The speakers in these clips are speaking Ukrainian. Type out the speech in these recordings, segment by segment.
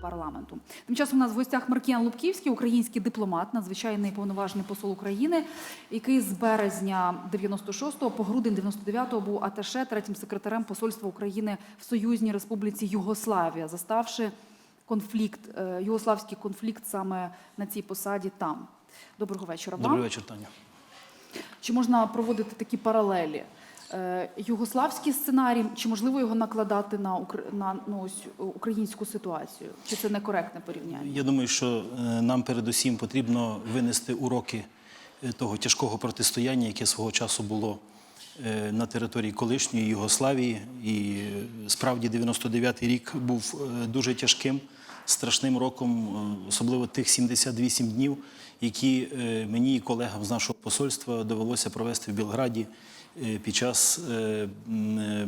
парламенту. Тим часом у нас в гостях Маркіян Лубківський, український дипломат, надзвичайний повноважний посол України, який з березня 96-го по грудень 99-го був аташе третім секретарем посольства України в Союзній Республіці Югославія, заставши конфлікт, е, югославський конфлікт саме на цій посаді там. Доброго вечора вам. Добрий вечір, Таня. Чи можна проводити такі паралелі? Е, Югославський сценарій, чи можливо його накладати на, на ну, ось, українську ситуацію? Чи це некоректне порівняння? Я думаю, що е, нам передусім потрібно винести уроки е, того тяжкого протистояння, яке свого часу було на території колишньої Югославії. І справді 99-й рік був дуже тяжким, страшним роком, особливо тих 78 днів, які мені і колегам з нашого посольства довелося провести в Білграді під час е, е,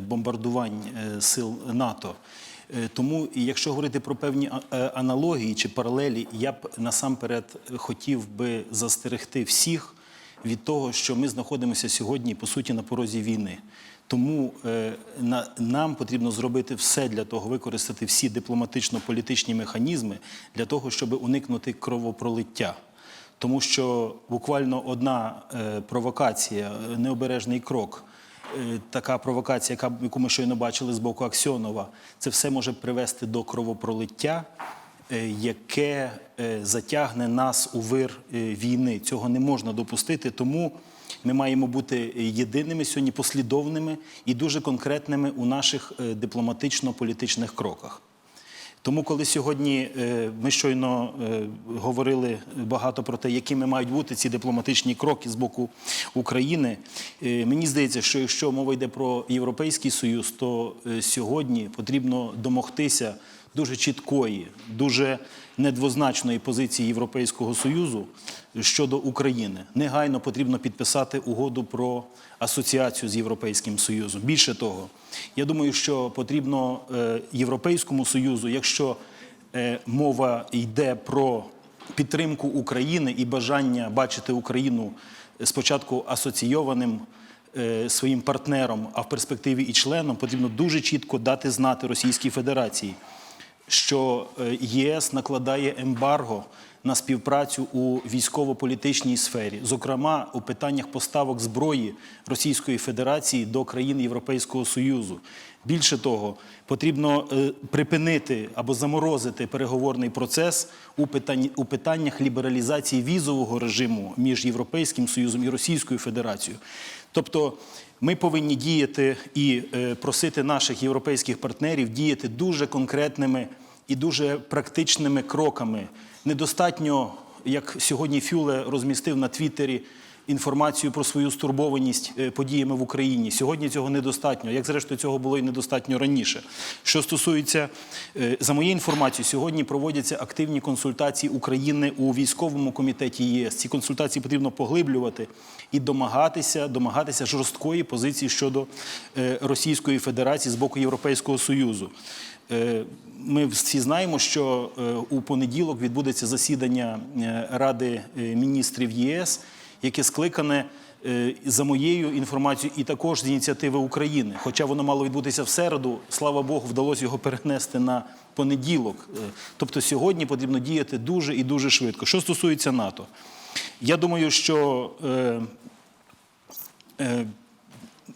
бомбардувань е, сил НАТО. Е, Тому, якщо говорити про певні е, аналогії чи паралелі, я б насамперед хотів би застерегти всіх від того, що ми знаходимося сьогодні по суті на порозі війни. Тому е, на, нам потрібно зробити все для того, використати всі дипломатично-політичні механізми для того, щоб уникнути кровопролиття. Тому що буквально одна е, провокація, е, необережний крок, е, така провокація, яку ми щойно бачили з боку Аксьонова, це все може привести до кровопролиття, яке затягне нас у вир війни. Цього не можна допустити. Тому ми маємо бути єдиними сьогодні, послідовними і дуже конкретними у наших дипломатично-політичних кроках. Тому, коли сьогодні е, ми щойно е, говорили багато про те, якими мають бути ці дипломатичні кроки з боку України, е, мені здається, що якщо мова йде про Європейський Союз, то сьогодні потрібно домогтися дуже чіткої, дуже недвозначної позиції Європейського Союзу щодо України. Негайно потрібно підписати угоду про асоціацію з Європейським Союзом. Більше того, я думаю, що потрібно е, Європейському Союзу, якщо е, мова йде про підтримку України і бажання бачити Україну спочатку асоційованим е, своїм партнером, а в перспективі і членом, потрібно дуже чітко дати знати Російській Федерації, що е, ЄС накладає ембарго на співпрацю у військово-політичній сфері, зокрема у питаннях поставок зброї Російської Федерації до країн Європейського Союзу. Більше того, потрібно е, припинити або заморозити переговорний процес у питаннях лібералізації візового режиму між Європейським Союзом і Російською Федерацією. Тобто ми повинні діяти і е, просити наших європейських партнерів діяти дуже конкретними і дуже практичними кроками. Недостатньо, як сьогодні Фюле розмістив на Твіттері інформацію про свою стурбованість е, подіями в Україні. Сьогодні цього недостатньо, як зрештою цього було і недостатньо раніше. Що стосується, е, за моєю інформацією, сьогодні проводяться активні консультації України у військовому комітеті ЄС. Ці консультації потрібно поглиблювати і домагатися, домагатися жорсткої позиції щодо е, Російської Федерації з боку Європейського Союзу. Е, Ми всі знаємо, що е, у понеділок відбудеться засідання е, Ради міністрів ЄС, яке скликане за моєю інформацією, і також з ініціативи України. Хоча воно мало відбутися в середу, слава Богу, вдалося його перенести на понеділок. Тобто сьогодні потрібно діяти дуже і дуже швидко. Що стосується НАТО, я думаю, що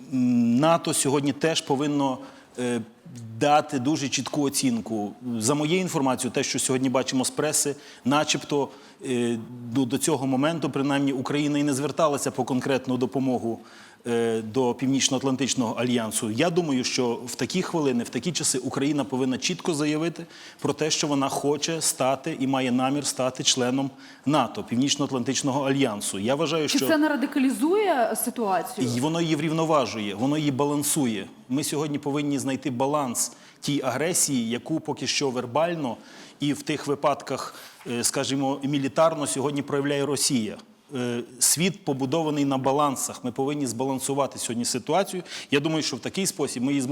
НАТО сьогодні теж повинно дати дуже чітку оцінку. За моєю інформацією, те, що сьогодні бачимо з преси, начебто е, до, цього моменту, принаймні, Україна і не зверталася по конкретну допомогу е, до Північно-Атлантичного альянсу. Я думаю, що в такі хвилини, в такі часи Україна повинна чітко заявити про те, що вона хоче стати і має намір стати членом НАТО, Північно-Атлантичного альянсу. Я вважаю, Чи що це не радикалізує ситуацію? і воно її врівноважує, воно її балансує. Ми сьогодні повинні знайти баланс тій агресії, яку поки що вербально і в тих випадках, е, скажімо, мілітарно сьогодні проявляє Росія. Е, Світ побудований на балансах. Ми повинні збалансувати сьогодні ситуацію. Я думаю, що в такий спосіб ми її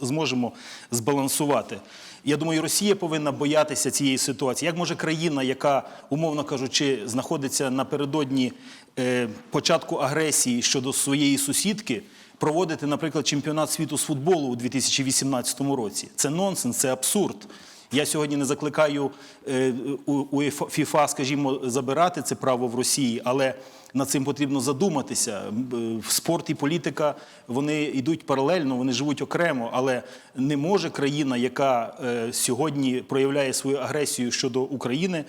зможемо збалансувати. Я думаю, Росія повинна боятися цієї ситуації. Як може країна, яка, умовно кажучи, знаходиться напередодні е, початку агресії щодо своєї сусідки, проводити, наприклад, чемпіонат світу з футболу у 2018 році? Це нонсенс, це абсурд. Я сьогодні не закликаю е, у- ФІФА, скажімо, забирати це право в Росії, але над цим потрібно задуматися. Е, Спорт і політика вони йдуть паралельно, вони живуть окремо, але не може країна, яка е, сьогодні проявляє свою агресію щодо України,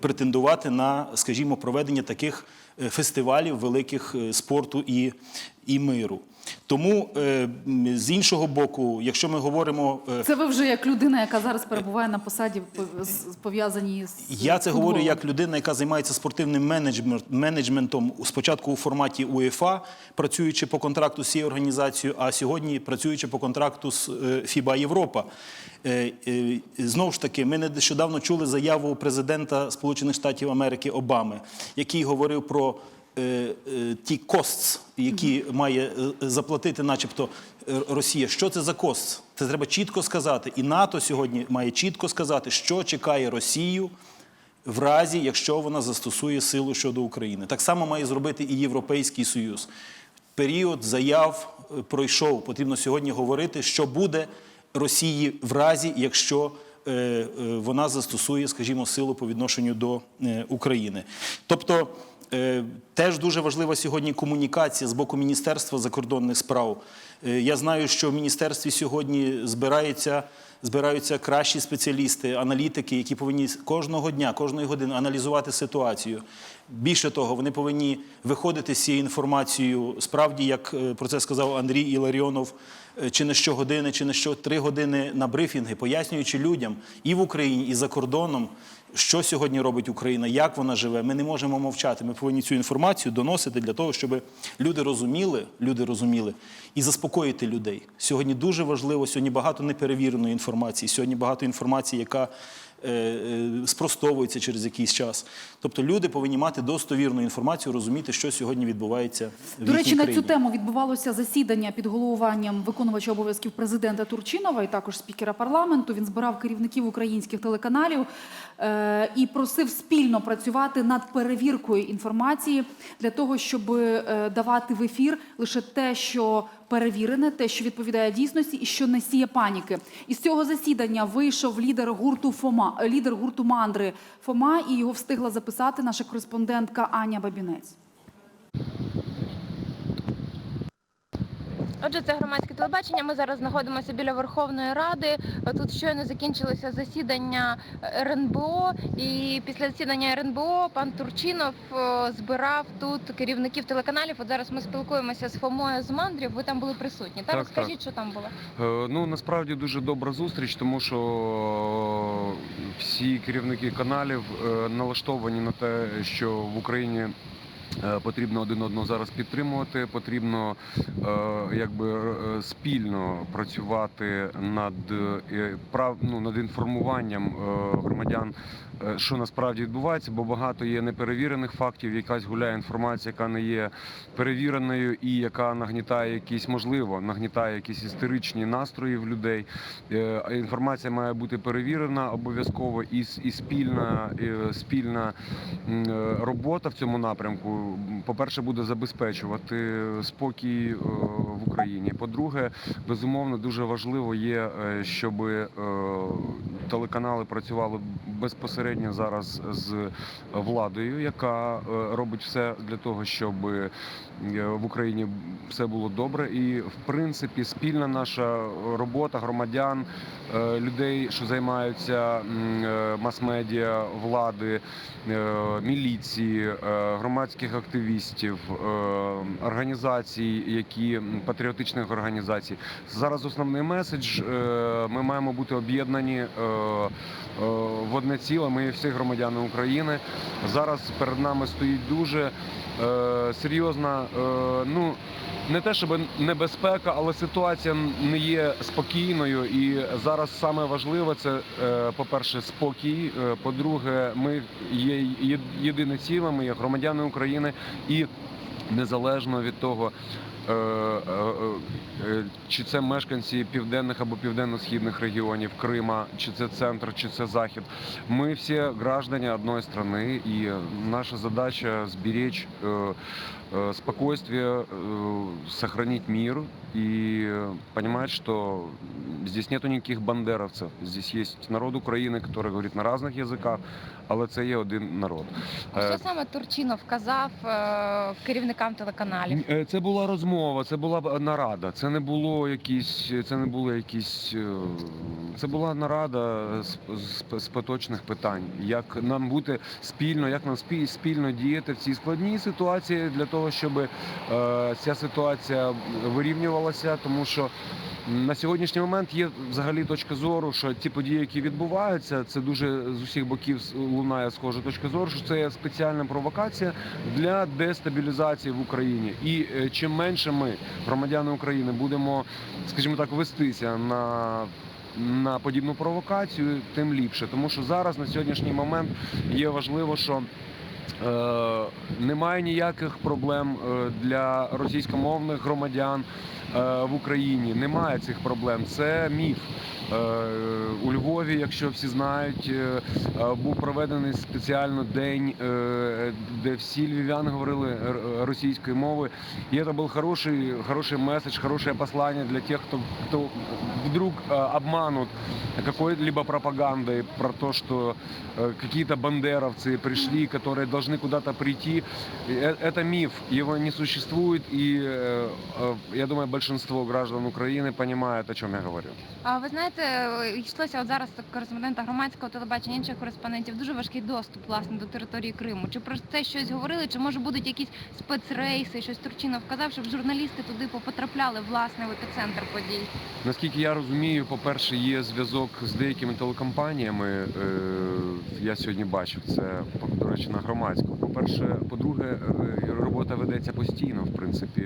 претендувати на, скажімо, проведення таких фестивалів великих спорту і, і миру. Тому е, з іншого боку, якщо ми говоримо е, Це ви вже як людина, яка зараз перебуває на посаді, пов- з- Я це говорю як людина, яка займається спортивним менеджмент- менеджментом спочатку у форматі УЄФА, працюючи по контракту з цією організацією, а сьогодні працюючи по контракту з е, ФІБА Європа. Знову ж таки, ми нещодавно чули заяву президента Сполучених Штатів Америки Обами, який говорив про ті costs, які має е, заплатити, начебто, е, Росія. Що це за costs? Це треба чітко сказати. І НАТО сьогодні має чітко сказати, що чекає Росію в разі, якщо вона застосує силу щодо України. Так само має зробити і Європейський Союз. Період заяв е, пройшов. Потрібно сьогодні говорити, що буде Росії в разі, якщо е, е, вона застосує, скажімо, силу по відношенню до е, України. Тобто е, теж дуже важлива сьогодні комунікація з боку Міністерства закордонних справ. Е, Я знаю, що в міністерстві сьогодні збирається збираються кращі спеціалісти, аналітики, які повинні кожного дня, кожної години аналізувати ситуацію. Більше того, вони повинні виходити з цією інформацією. Справді, як е, про це сказав Андрій Іларіонов, е, чи не щогодини, чи не що три години на брифінги, пояснюючи людям і в Україні, і за кордоном, що сьогодні робить Україна, як вона живе. Ми не можемо мовчати. Ми повинні цю інформацію доносити для того, щоб люди розуміли, люди розуміли і заспокоїти людей. Сьогодні дуже важливо, сьогодні багато неперевіреної інформації, сьогодні багато інформації, яка спростовується через якийсь час. Тобто люди повинні мати достовірну інформацію, розуміти, що сьогодні відбувається в До речі, їхній на цю тему відбувалося засідання під головуванням виконувача обов'язків президента Турчинова і також спікера парламенту. Він збирав керівників українських телеканалів е, і просив спільно працювати над перевіркою інформації для того, щоб е, давати в ефір лише те, що перевірене, те, що відповідає дійсності, і що не сіє паніки. Із цього засідання вийшов лідер гурту Фома, лідер гурту Мандри Фома, і його встигла записати наша кореспондентка Аня Бабінець. Отже, це громадське телебачення. Ми зараз знаходимося біля Верховної Ради. Тут щойно закінчилося засідання РНБО, і після засідання РНБО пан Турчинов збирав тут керівників телеканалів. От зараз ми спілкуємося з Фомою з Мандрів. Ви там були присутні. Та Так, розкажіть, що там було. Е, Ну насправді дуже добра зустріч, тому що е, всі керівники каналів е, налаштовані на те, що в Україні. Е, Потрібно один одного зараз підтримувати, потрібно е, якби е, спільно працювати над прав ну, над інформуванням громадян, що насправді відбувається, бо багато є неперевірених фактів. Якась гуляє інформація, яка не є перевіреною і яка нагнітає якісь, можливо, нагнітає якісь істеричні настрої в людей. Е, Інформація має бути перевірена обов'язково і, і спільна, е, спільна е, робота в цьому напрямку. По-перше, буде забезпечувати спокій е, в Україні. По-друге, безумовно, дуже важливо є, е, щоб телеканали працювали безпосередньо зараз з владою, яка е, робить все для того, щоб в Україні все було добре. І в принципі, спільна наша робота громадян, е, людей, що займаються е, мас-медіа, влади, е, міліції, е, громадських активістів, е, організацій, які патріотичних організацій. Зараз основний меседж. е, Ми маємо бути об'єднані е, е, в одне ціле. Ми всі громадяни України. Зараз перед нами стоїть дуже е, серйозна, е, ну не те, щоб небезпека, але ситуація не є спокійною. І зараз саме важливе це, е, по-перше, спокій. е, По-друге, ми є- єдине ціле, ми є громадяни України і незалежно від того. е, е, е, чи це мешканці південних або південно-східних регіонів Крима, чи це центр, чи це захід. Мы все граждане одной страны, и наша задача сберечь э, э, спокойствие, э, сохранить мир и э, понимать, что здесь нету никаких бандеровцев. Здесь есть народ Украины, который говорит на разных языках, але це є один народ. А Е, що саме Турчинов казав е, керівникам телеканалів? Е, Це була розмова, це була б нарада. Це не було якісь, це не було якісь. е, Це була нарада з, з, з поточних питань. Як нам бути спільно, як нам спі- спільно діяти в цій складній ситуації для того, щоб е, ця ситуація вирівнювалася, тому що. На сьогоднішній момент є взагалі точка зору, що ті події, які відбуваються, це дуже з усіх боків лунає схожа точка зору, що це є спеціальна провокація для дестабілізації в Україні. І е, чим менше ми, громадяни України, будемо, скажімо так, вестися на. На подібну провокацію, тим ліпше, тому що зараз на сьогоднішній момент є важливо, що е, немає ніяких проблем е, для російськомовних громадян е, в Україні. Немає цих проблем. Це міф. Е, У Львові, якщо всі знають, е, е, був проведений спеціально день, е, де всі львів'яни говорили р- російською мовою. І це був хороший, хороший месседж, хорошее послание для тех, кто, кто вдруг э, обманут какой-либо пропагандой про то, что э, какие-то бандеровцы пришли, которые должны куда-то прийти. И э- Это миф, его не существует, и э, э, я думаю, большинство граждан Украины понимает, о чем я говорю. А ви знаєте, е, йшлося от зараз кореспондента громадського телебачення інших кореспондентів дуже важкий доступ власне до території Криму. Чи про це щось говорили? Чи може будуть якісь спецрейси? Щось Турчинов казав, щоб журналісти туди потрапляли власне в епіцентр подій? Наскільки я розумію, по-перше, є зв'язок з деякими телекомпаніями. Е, Я сьогодні бачив це по- до речі на громадську. По-перше, по-друге, е, робота ведеться постійно. В принципі,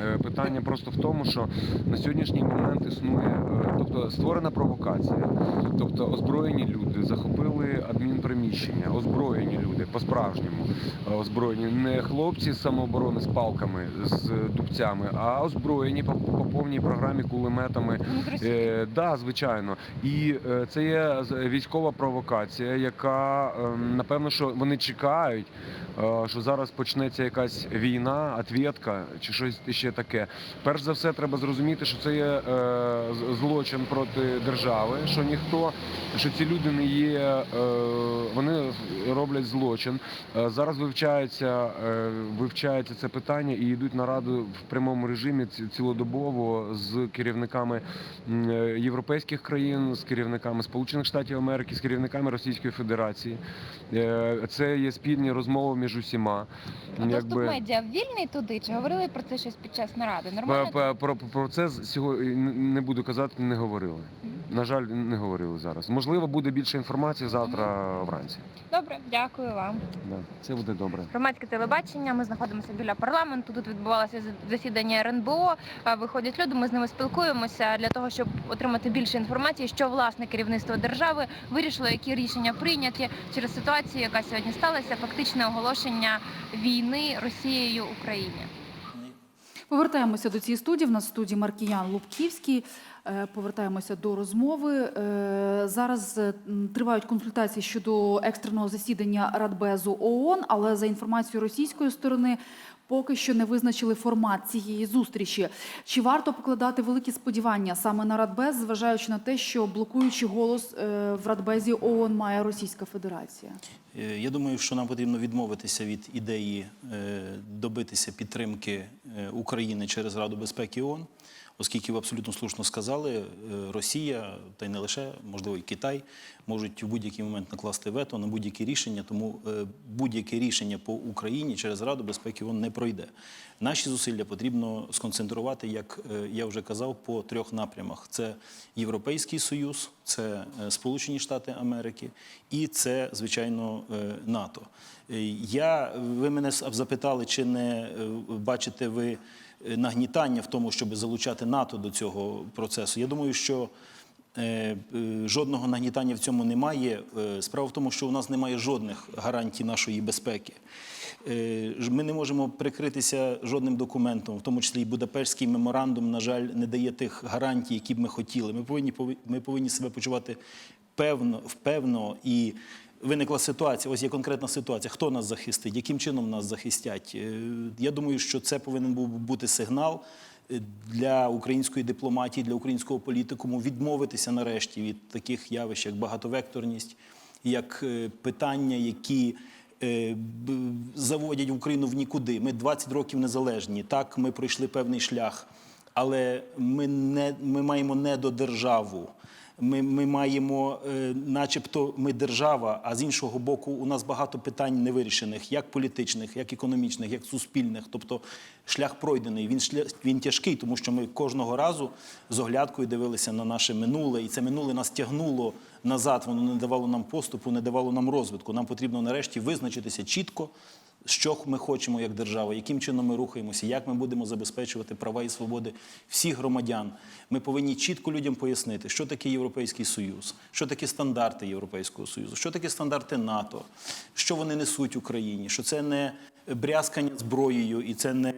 Е, е, питання просто в тому, що на сьогоднішній момент існує, е, тобто створена провокація, тобто озброєні люди захопили адмінприміщення, озброєні люди по-справжньому озброєні, не хлопці з самооборони з палками, з дубцями, а озброєні по, по повній програмі кулеметами. Е, да, звичайно. І це є військова провокація, яка е, напевно, що вони чекають, що зараз почнеться якась війна, отвєтка чи щось ще таке. Перш за все, треба зрозуміти, що це є е, злочин проти держави, що ніхто, що ці люди не є, е, вони роблять злочин. Е, Зараз вивчається, вивчається це питання і йдуть нараду в прямому режимі цілодобово з керівниками європейських країн, з керівниками Сполучених Штатів Америки, з керівниками Російської Федерації. Це є спільні розмови між усіма. А доступ медіа вільний туди? Чи говорили про це щось під час наради? Нормально? Про, про, про це сьогодні не буду казати, не говорили. На жаль, не говорили зараз. Можливо, буде більше інформації завтра вранці. Добре, дякую вам. Да, це буде добре. Громадське телебачення. Ми знаходимося біля парламенту. Тут відбувалося засідання РНБО. Виходять люди. Ми з ними спілкуємося для того, щоб отримати більше інформації, що власне керівництво держави вирішило, які рішення прийняті через ситуацію, яка сьогодні сталася. Фактичне оголошення війни Росією Україні. Повертаємося до цієї студії. В нас в студії Маркіян Лубківський. Е, Повертаємося до розмови. Е, Зараз е, тривають консультації щодо екстреного засідання Радбезу ООН, але за інформацією російської сторони. Поки що не визначили формат цієї зустрічі. Чи варто покладати великі сподівання саме на Радбез, зважаючи на те, що блокуючий голос е, в Радбезі ООН має Російська Федерація? Е, Я думаю, що нам потрібно відмовитися від ідеї е, добитися підтримки України через Раду безпеки ООН, оскільки ви абсолютно слушно сказали, е, Росія, та й не лише, можливо, і Китай, можуть в будь-який момент накласти вето на будь-які рішення, тому е, будь-яке рішення по Україні через Раду безпеки ООН не пройде. Наші зусилля потрібно сконцентрувати, як е, я вже казав, по трьох напрямах: це Європейський Союз, це Сполучені Штати Америки і це, звичайно, НАТО. Я, ви мене запитали, чи не бачите ви нагнітання в тому, щоб залучати НАТО до цього процесу. Я думаю, що Е, е, Жодного нагнітання в цьому немає. Е, Справа в тому, що у нас немає жодних гарантій нашої безпеки. Е, Ми не можемо прикритися жодним документом, в тому числі і Будапештський меморандум, на жаль, не дає тих гарантій, які б ми хотіли. Ми повинні ми повинні себе почувати певно, впевнено і. Виникла ситуація, ось є конкретна ситуація. Хто нас захистить, яким чином нас захистять? Е, Я думаю, що це повинен був бути сигнал е, для української дипломатії, для українського політикуму відмовитися нарешті від таких явищ, як багатовекторність, як е, питання, які заводять Україну в нікуди. Ми 20 років незалежні. Так, ми пройшли певний шлях, але ми, не, ми маємо недодержаву. Ми, ми маємо, е, начебто, ми держава, а з іншого боку, у нас багато питань невирішених, як політичних, як економічних, як суспільних. Тобто шлях пройдений. Він шлях, він тяжкий, тому що ми кожного разу з оглядкою дивилися на наше минуле, і це минуле нас тягнуло назад. Воно не давало нам поступу, не давало нам розвитку. Нам потрібно нарешті визначитися чітко. Що ми хочемо як держава, яким чином ми рухаємося, як ми будемо забезпечувати права і свободи всіх громадян. Ми повинні чітко людям пояснити, що таке Європейський Союз, що таке стандарти Європейського Союзу, що таке стандарти НАТО, що вони несуть Україні, що це не брязкання зброєю і це не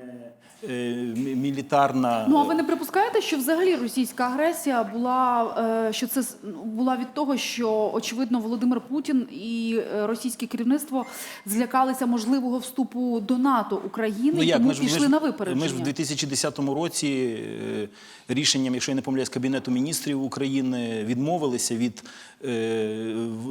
е, мілітарна. Ну а ви не припускаєте, що взагалі російська агресія була е, що це була від того, що очевидно Володимир Путін і е, російське керівництво злякалися можливого вступу до НАТО України і тому Ну, ж- пішли ж- на випередження? Ми ж в 2010 році рішенням, якщо я не помиляюсь, Кабінету міністрів України відмовилися від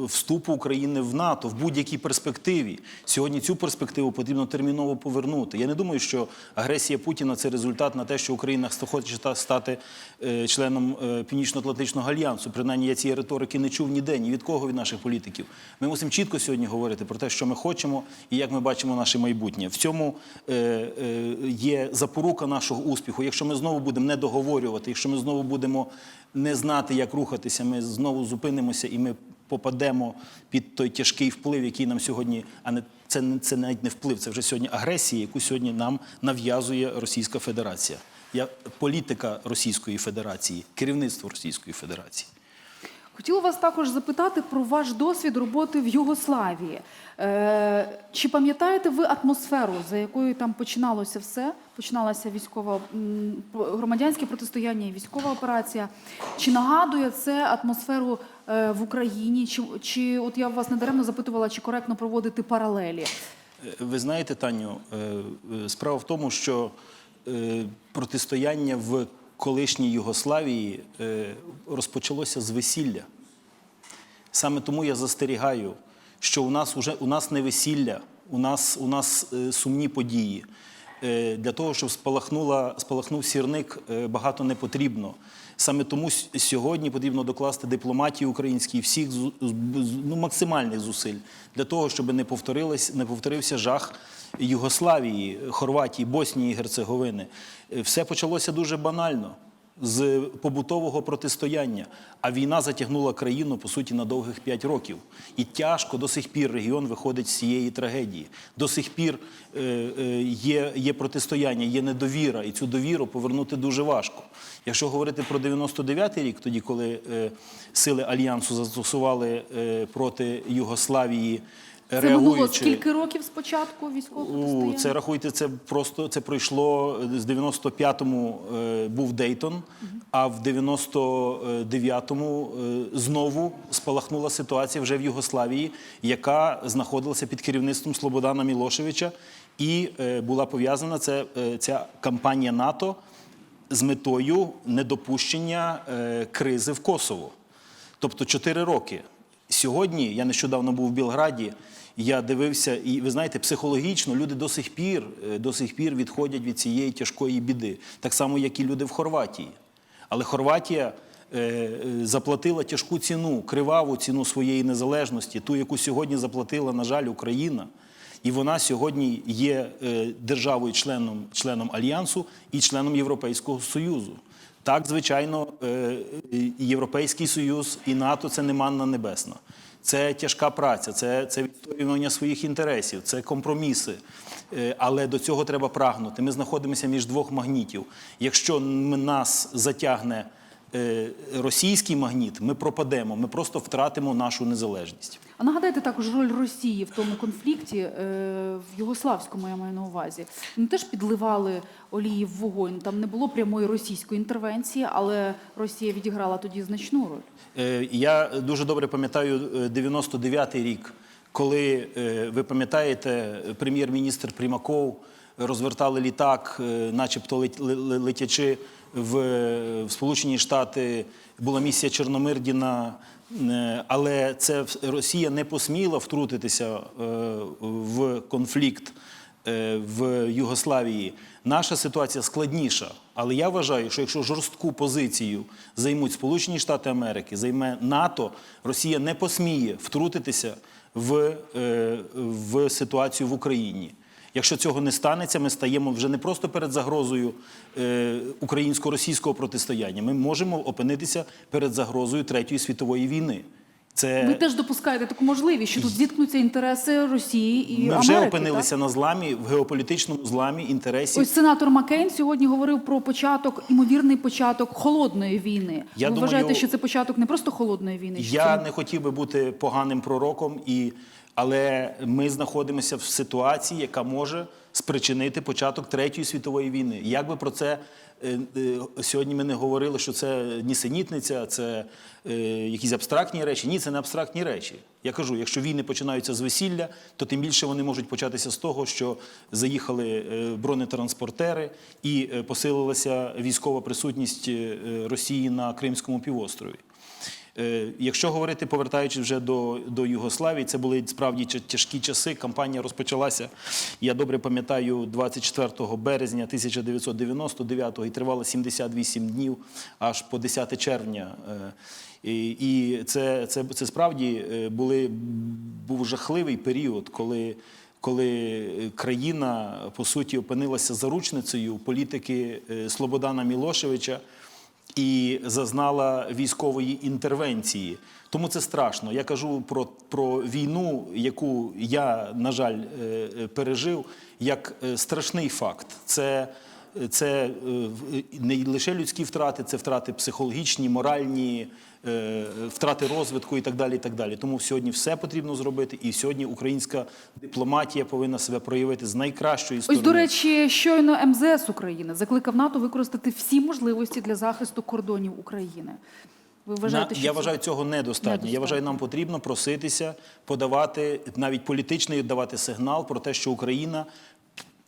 вступу України в НАТО в будь-якій перспективі. Сьогодні цю перспективу потрібно терміново повернути. Я не думаю, що агресія Путіна це результат на те, що Україна хоче стати е, членом е, Північно-Атлантичного альянсу. Принаймні я цієї риторики не чув ніде, ні від кого від наших політиків. Ми мусимо чітко сьогодні говорити про те, що ми хочемо і як ми бачимо наше майбутнє. В цьому е, е, є запорука нашого успіху. Якщо ми знову будемо не договорювати, якщо ми знову будемо не знати, як рухатися, ми знову зупинимося і ми попадемо під той тяжкий вплив, який нам сьогодні, а не це, це навіть не вплив, це вже сьогодні агресія, яку сьогодні нам нав'язує Російська Федерація. Я політика Російської Федерації, керівництво Російської Федерації. Хотіла вас також запитати про ваш досвід роботи в Югославії. Е, чи пам'ятаєте ви атмосферу, за якою там починалося все? Починалася військова громадянське протистояння і військова операція. Чи нагадує це атмосферу е, в Україні? Чи, чи от я вас недаремно запитувала, чи коректно проводити паралелі? Е, Ви знаєте, Таню, е, е, справа в тому, що протистояння в колишній Югославії е, розпочалося з весілля. Саме тому я застерігаю, що у нас уже у нас не весілля, у нас, у нас е, сумні події. Е, Для того, щоб спалахнув сірник, багато не потрібно. Саме тому сьогодні потрібно докласти дипломатії українській всіх ну, максимальних зусиль для того, щоб не повторилось, не повторився жах Югославії, Хорватії, Боснії Герцеговини. Е, Все почалося дуже банально з побутового протистояння. А війна затягнула країну по суті на довгих 5 років. І тяжко до сих пір регіон виходить з цієї трагедії. До сих пір е, е, є, є протистояння, є недовіра, і цю довіру повернути дуже важко. Якщо говорити про 99-й рік, тоді коли е, сили альянсу застосували проти Югославії. Це минуло скільки років спочатку військового протистояння? це рахуйте, це просто це пройшло з 95-му е, був Дейтон, а в 99-му е, знову спалахнула ситуація вже в Югославії, яка знаходилася під керівництвом Слободана Мілошевича, і е, була пов'язана це, е, ця кампанія НАТО з метою недопущення е, кризи в Косово. Тобто 4 роки. Сьогодні я нещодавно був в Білграді. Я дивився, і ви знаєте, психологічно люди до сих пір е, до сих пір відходять від цієї тяжкої біди, так само, як і люди в Хорватії. Але Хорватія е, е, заплатила тяжку ціну, криваву ціну своєї незалежності, ту, яку сьогодні заплатила, на жаль, Україна. І вона сьогодні є е, державою, членом, членом Альянсу і членом Європейського Союзу. Так, звичайно, е, Європейський Союз і НАТО це не манна небесна. Це тяжка праця, це, це відстоювання своїх інтересів, це компроміси. Е, Але до цього треба прагнути. Ми знаходимося між двох магнітів. Якщо нас затягне е, російський магніт, ми пропадемо, ми просто втратимо нашу незалежність. А нагадайте також роль Росії в тому конфлікті е, в Югославському, я маю на увазі. Вони теж підливали олії в вогонь. Там не було прямої російської інтервенції, але Росія відіграла тоді значну роль. Е, Я дуже добре пам'ятаю е, 99-й рік, коли е, ви пам'ятаєте, прем'єр-міністр Примаков розвертали літак, е, начебто лет- ле- ле- летячи в, Сполучені Штати. Була місія Чорномирдіна, е, але це Росія не посміла втрутитися е, в конфлікт е, в Югославії. Наша ситуація складніша. Але я вважаю, що якщо жорстку позицію займуть Сполучені Штати Америки, займе НАТО, Росія не посміє втрутитися в, е, в ситуацію в Україні. Якщо цього не станеться, ми стаємо вже не просто перед загрозою е, українсько-російського протистояння. Ми можемо опинитися перед загрозою Третьої світової війни. Це Ви теж допускаєте таку можливість, що тут зіткнуться інтереси Росії і ми Америки. вже так? опинилися на зламі в геополітичному зламі інтересів. Ось сенатор Маккейн сьогодні говорив про початок, імовірний початок холодної війни. Я Ви думаю, вважаєте, що це початок не просто холодної війни? Я це- не хотів би бути поганим пророком, і, але ми знаходимося в ситуації, яка може спричинити початок Третьої світової війни. Як би про це е, е, сьогодні ми не говорили, що це нісенітниця, це е, якісь абстрактні речі. Ні, це не абстрактні речі. Я кажу, якщо війни починаються з весілля, то тим більше вони можуть початися з того, що заїхали бронетранспортери і посилилася військова присутність Росії на Кримському півострові. Е, Якщо говорити, повертаючись вже до, до Югославії, це були справді тяжкі часи. Кампанія розпочалася, я добре пам'ятаю, 24 березня 1999 і тривала 78 днів аж по 10 червня. Е, І, це, це, це справді е, були, був жахливий період, коли коли країна по суті опинилася заручницею політики Слободана Мілошевича і зазнала військової інтервенції. Тому це страшно. Я кажу про, про війну, яку я, на жаль, е, е, пережив, як е, страшний факт. Це, це е, не лише людські втрати, це втрати психологічні, моральні, е, втрати розвитку і так далі. І так далі. Тому сьогодні все потрібно зробити, і сьогодні українська дипломатія повинна себе проявити з найкращої Ось, сторони. до речі, щойно МЗС України закликав НАТО використати всі можливості для захисту кордонів України. Ви вважаєте, що я вважаю, цього недостатньо. Я Недостатньо. вважаю, нам потрібно проситися, подавати навіть політичний давати сигнал про те, що Україна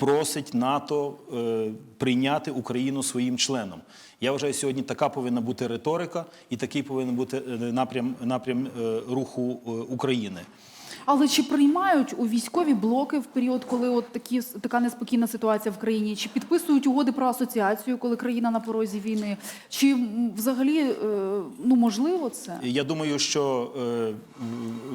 просить НАТО е, прийняти Україну своїм членом. Я вважаю, сьогодні така повинна бути риторика і такий повинен бути е, напрям, напрям е, руху е, України. Але чи приймають у військові блоки в період, коли от такі така неспокійна ситуація в країні? Чи підписують угоди про асоціацію, коли країна на порозі війни? Чи взагалі е, ну можливо це? Я думаю, що е,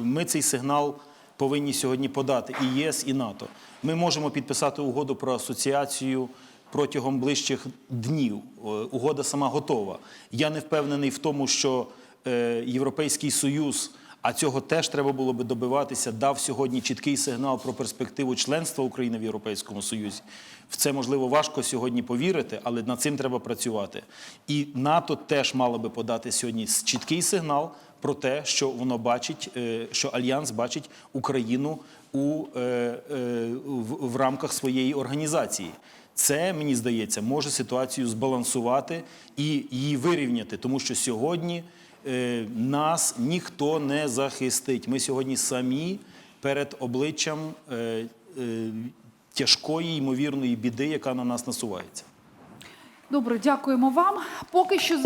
ми цей сигнал повинні сьогодні подати і ЄС, і НАТО. Ми можемо підписати угоду про асоціацію протягом ближчих днів. Е, Угода сама готова. Я не впевнений в тому, що е, Європейський Союз. А цього теж треба було би добиватися. Дав сьогодні чіткий сигнал про перспективу членства України в Європейському Союзі. В це можливо важко сьогодні повірити, але над цим треба працювати. І НАТО теж мало би подати сьогодні чіткий сигнал про те, що воно бачить, е, що альянс бачить Україну у е, е, в, рамках своєї організації. Це мені здається може ситуацію збалансувати і її вирівняти, тому що сьогодні нас ніхто не захистить. Ми сьогодні самі перед обличчям е, е, тяжкої ймовірної біди, яка на нас насувається. Добре, дякуємо вам. Поки що